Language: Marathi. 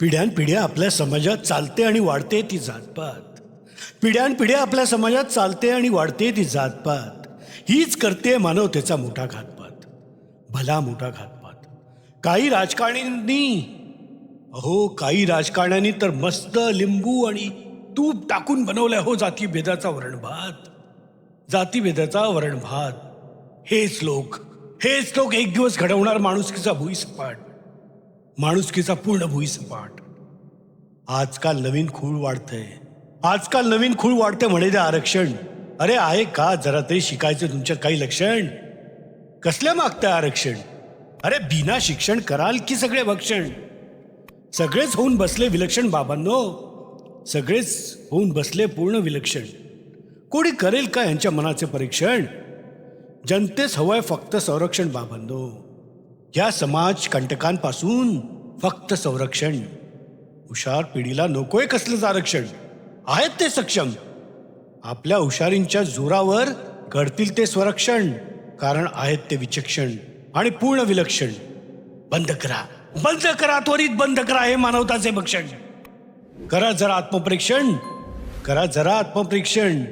पिढ्यानपिढ्या आपल्या समाजात चालते आणि वाढते ती जातपात पिढ्यानपिढ्या आपल्या समाजात चालते आणि वाढते ती जातपात हीच करते मानवतेचा मोठा घातपात भला मोठा घातपात काही राजकारण्यांनी अहो काही राजकारण्यांनी तर मस्त लिंबू आणि तूप टाकून बनवलाय हो जातीभेदाचा वरणभात. जातीभेदाचा वरणभात. हेच लोक हेच लोक एक दिवस घडवणार माणुसकीचा भुईसपाट. माणुसकीचा पूर्ण भुईसपाट. आजकाल नवीन खूळ वाढतंय. आजकाल नवीन खूळ वाढते म्हणे ते आरक्षण. अरे आहे का? जरा तरी शिकायचं तुमच्या काही लक्षण? कसल्या मागतं आरक्षण? अरे बिना शिक्षण कराल की सगळे भक्षण? सगळेच होऊन बसले विलक्षण बाबांनो. सगळेच होऊन बसले पूर्ण विलक्षण. कोणी करेल का यांच्या मनाचे परीक्षण? जनतेस हवंय फक्त संरक्षण बाबांनो. या समाज कंटकांपासून फक्त संरक्षण. हुशार पिढीला नकोय कसलंच आरक्षण. आहेत ते सक्षम. आपल्या हुशारींच्या जोरावर घडतील ते स्वरक्षण कारण आहेत ते विचक्षण आणि पूर्ण विलक्षण. बंद करा. बंद करा त्वरित बंद करा हे मानवताचे भक्षण. करा जरा आत्मपरीक्षण. करा जरा आत्मपरीक्षण.